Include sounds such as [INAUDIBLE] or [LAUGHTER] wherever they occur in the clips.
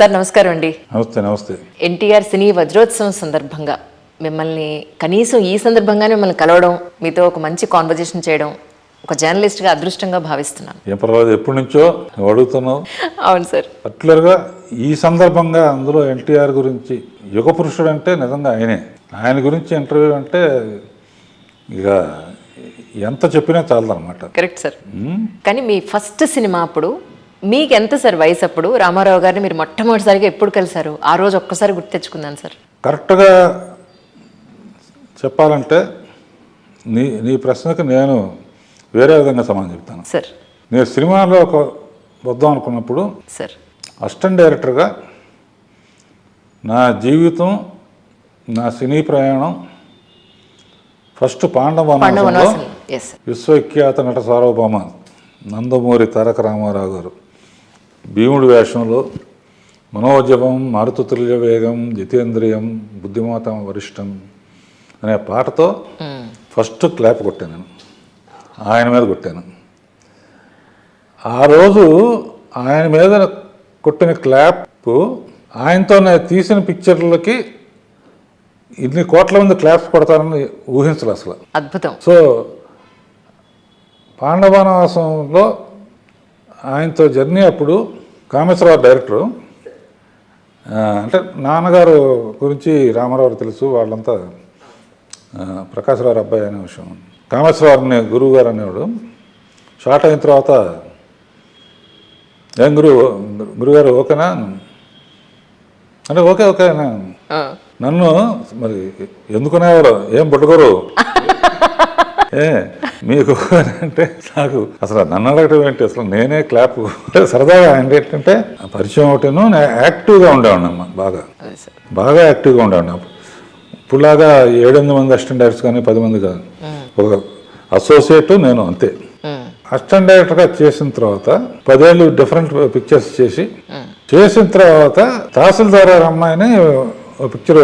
Sir నమస్కారం అండి. నమస్తే నమస్తే. ఎన్టీఆర్ సినీ వజ్రోత్సవం సందర్భంగా మిమ్మల్ని కనీసం ఈ సందర్భంగానే మిమ్మల్ని కలవడం మీతో ఒక మంచి కాన్వర్జేషన్ చేయడం ఒక జర్నలిస్ట్గా అదృష్టంగా భావిస్తున్నాను. ఏం పర్వాలేదు ఎప్పటి నుంచో నువ్వు అడుగుతున్నావు. అవును సార్. పర్టికులర్గా ఈ సందర్భంగా అందులో ఎన్టీఆర్ గురించి యుగ పురుషుడు అంటే నిజంగా ఆయనే. ఆయన గురించి ఇంటర్వ్యూ అంటే ఇక ఎంత చెప్పినా చాలదన్నమాట. కరెక్ట్ సార్ కానీ మీ ఫస్ట్ సినిమా అప్పుడు మీకు ఎంత సార్ వయసు అప్పుడు రామారావు గారిని మీరు మొట్టమొదటిసారిగా ఎప్పుడు కలిశారు? ఆ రోజు ఒక్కసారి గుర్తు తెచ్చుకున్నాను సార్. కరెక్ట్గా చెప్పాలంటే నీ నీ ప్రశ్నకు నేను వేరే విధంగా సమాధానం చెప్తాను. సార్. నేను సినిమాలో ఒక వద్దాం అనుకున్నప్పుడు సార్. అసిస్టెంట్ డైరెక్టర్గా నా జీవితం నా సినీ ప్రయాణం ఫస్ట్ పాండవ విశ్వవిఖ్యాత నట సార్వభౌమ నందమూరి తారక రామారావు గారు. భీముడి వేషంలో మనోజవం మారుతుల్య వేగం జితేంద్రియం బుద్ధిమాతం వరిష్టం అనే పాటతో ఫస్ట్ క్లాప్ కొట్టాను నేను. ఆయన మీద కొట్టాను. ఆ రోజు ఆయన మీద కొట్టిన క్లాప్ ఆయనతో నేను తీసిన పిక్చర్లకి ఇన్ని కోట్ల మంది క్లాప్స్ కొడతారని ఊహించలేదు అసలు. అద్భుతం. సో పాండవనవాసంలో ఆయనతో జర్నీ అప్పుడు కామేశ్వరరావు డైరెక్టరు. అంటే నాన్నగారు గురించి రామారావు తెలుసు వాళ్ళంతా ప్రకాశ్రావు అబ్బాయి అనే విషయం. కామేశ్వరరావుని గురువు గారు అనేవాడు. షార్ట్ అయిన తర్వాత ఏం గురువు గురుగారు ఓకేనా? అంటే ఓకే ఓకే నన్ను మరి ఎందుకునేవాడు? ఏం పట్టుకోరు [LAUGHS] ఏ మీకు అంటే నాకు అసలు నన్ను అడగటం ఏంటి? అసలు నేనే క్లాప్ సరదాగా ఏంటంటే పరిచయం ఒకటిను యాక్టివ్గా ఉండేవాడినమ్మా బాగా. బాగా యాక్టివ్గా ఉండేవాడిని. ఇప్పుడులాగా ఏడెనిమిది మంది అసిస్టెంట్ డైరెక్టర్స్ కానీ పది మంది కాదు. ఒక అసోసియేట్ నేను అంతే. అసిస్టెంట్ డైరెక్టర్గా చేసిన తర్వాత పదేళ్ళు డిఫరెంట్ పిక్చర్స్ చేసి చేసిన తర్వాత తహసీల్దార్ అమ్మాయిని ఒక పిక్చర్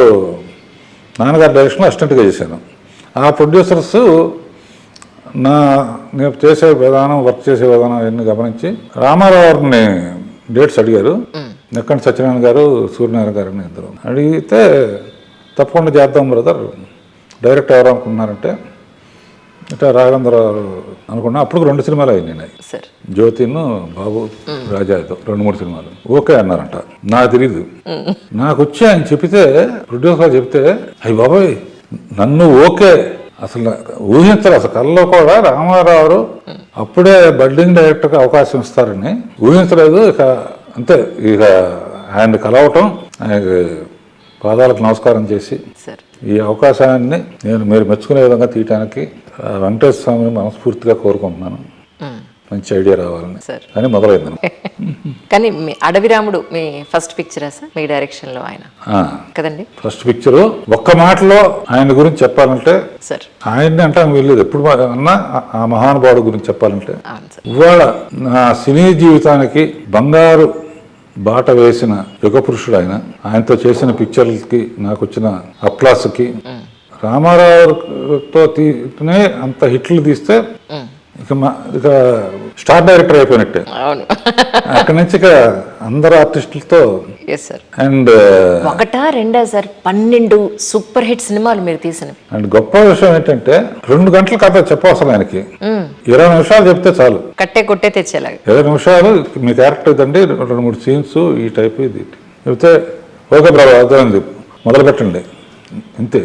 నాన్నగారి డైరెక్షన్ అసిస్టెంట్గా చేశాను. ఆ ప్రొడ్యూసర్స్ నా నేను చేసే విధానం వర్క్ చేసే విధానం అన్ని గమనించి రామారావు గారిని డేట్స్ అడిగారు. నెక్కంటి సత్యనారాయణ గారు సూర్యనారాయణ గారిని ఇద్దరు. అడిగితే తప్పకుండా చేద్దాం బ్రదర్. డైరెక్ట్ ఎవరు అనుకున్నారంటే ఇట్లా రాఘవేంద్రరావు అనుకున్నా అప్పుడు రెండు సినిమాలు అయినాయి జ్యోతిను బాబు రాజాతో రెండు మూడు సినిమాలు. ఓకే అన్నారంట. నాకు తెలియదు నాకు వచ్చి ఆయన చెప్తే ప్రొడ్యూసర్ చెప్తే అయ్యి బాబాయ్ నన్ను ఓకే అసలు ఊహించరు. అసలు కల్లో కూడా రామారావు అప్పుడే బడ్డింగ్ డైరెక్టర్కి అవకాశం ఇస్తారని ఊహించలేదు. ఇక అంతే ఇక ఆయన కలవటం ఆయనకి పాదాలకు నమస్కారం చేసి ఈ అవకాశాన్ని నేను మీరు మెచ్చుకునే విధంగా తీయటానికి వెంకటేశ్వర స్వామిని మనస్ఫూర్తిగా కోరుకుంటున్నాను. మంచి ఐడియా రావాలని. సార్ అని మొదలైంది [LAUGHS] కానీ మీ అడవి రాముడు మీ ఫస్ట్ పిక్చరా సార్ మీ డైరెక్షన్లో ఆయన. కదండి? ఫస్ట్ పిక్చరు ఒక్క మాటలో ఆయన గురించి చెప్పాలంటే సార్ ఆయన్ని అంటే వెళ్ళలేదు ఎప్పుడు అన్నా ఆ- మహానుభావుడు గురించి చెప్పాలంటే ఇవాళ నా సినీ జీవితానికి బంగారు బాట వేసిన యుగ పురుషుడు ఆయన. ఆయనతో చేసిన పిక్చర్లకి నాకు వచ్చిన అప్లాస్కి రామారావుతో తీనే అంత హిట్లు తీస్తే ఇక మా ఇక స్టార్ డైరెక్టర్ అయిపోయినట్టే. అవును. అక్కడి నుంచి ఇక అందరు ఆర్టిస్టులతో ఎస్ సార్ అండ్ ఒకటా రెండా సార్ పన్నెండు సూపర్ హిట్ సినిమాలు మీరు తీసినవి. అండ్ గొప్ప విషయం ఏంటంటే రెండు గంటల కథ చెప్పవసరం ఆయనకి. ఇరవై నిమిషాలు చెప్తే చాలు. కట్టే కొట్టే తెచ్చేలాగా. ఇరవై నిమిషాలు మీ క్యారెక్టర్ ఇదండి రెండు మూడు సీన్స్ ఈ టైప్ ఇది. చెప్తే ఓకే బ్రదర్ అర్థమైంది. మొదలు పెట్టండి అంతే